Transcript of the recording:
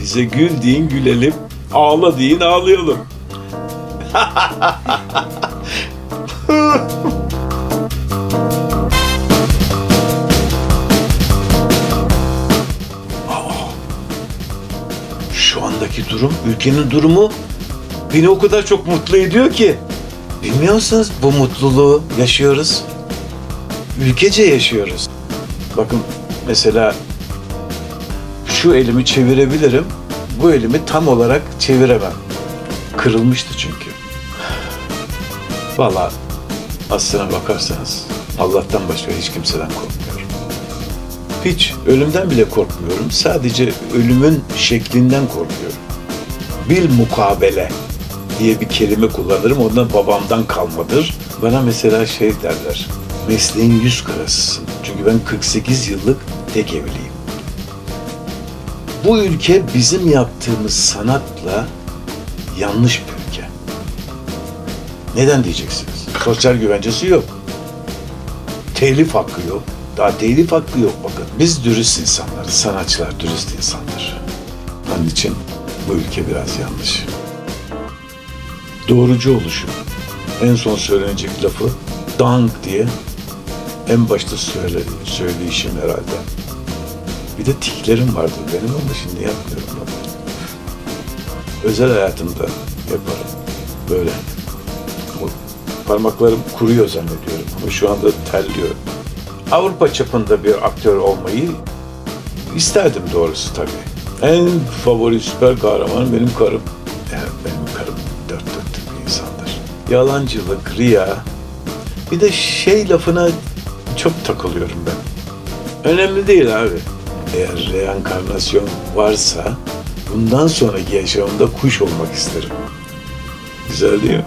Bize gül deyin gülelim, ağla deyin ağlayalım. Şu andaki durum, ülkenin durumu beni o kadar çok mutlu ediyor ki. Bilmiyor musunuz bu mutluluğu yaşıyoruz. Ülkece yaşıyoruz. Bakın mesela şu elimi çevirebilirim. Bu elimi tam olarak çeviremem. Kırılmıştı çünkü. Vallahi aslına bakarsanız Allah'tan başka hiç kimseden korkmuyorum. Hiç ölümden bile korkmuyorum. Sadece ölümün şeklinden korkuyorum. Bil mukabele diye bir kelime kullanırım. Ondan babamdan kalmadır. Bana mesela şey derler. Mesleğin yüz karasısın. Çünkü ben 48 yıllık tek evliyim. Bu ülke bizim yaptığımız sanatla yanlış bir ülke. Neden diyeceksiniz? Sosyal güvencesi yok. Telif hakkı yok. Daha telif hakkı yok bakın. Biz dürüst insanlarız. Sanatçılar dürüst insanlar. Onun için bu ülke biraz yanlış. Doğrucu oluşum. En son söylenecek lafı dank diye en başta söyle, söyleyişim herhalde. Bir de tiklerim vardı benim ama şimdi yapmıyorum. Bak. Özel hayatımda yaparım. Böyle. Parmaklarım kuruyor zannediyorum ama şu anda terliyor. Avrupa çapında bir aktör olmayı isterdim doğrusu tabii. En favori süper kahraman benim karım. Yani benim karım dört dörtlük bir insandır. Yalancılık, riya. Bir de şey lafına çok takılıyorum ben. Önemli değil abi. Eğer reenkarnasyon varsa bundan sonraki yaşamımda kuş olmak isterim. Güzel değil mi?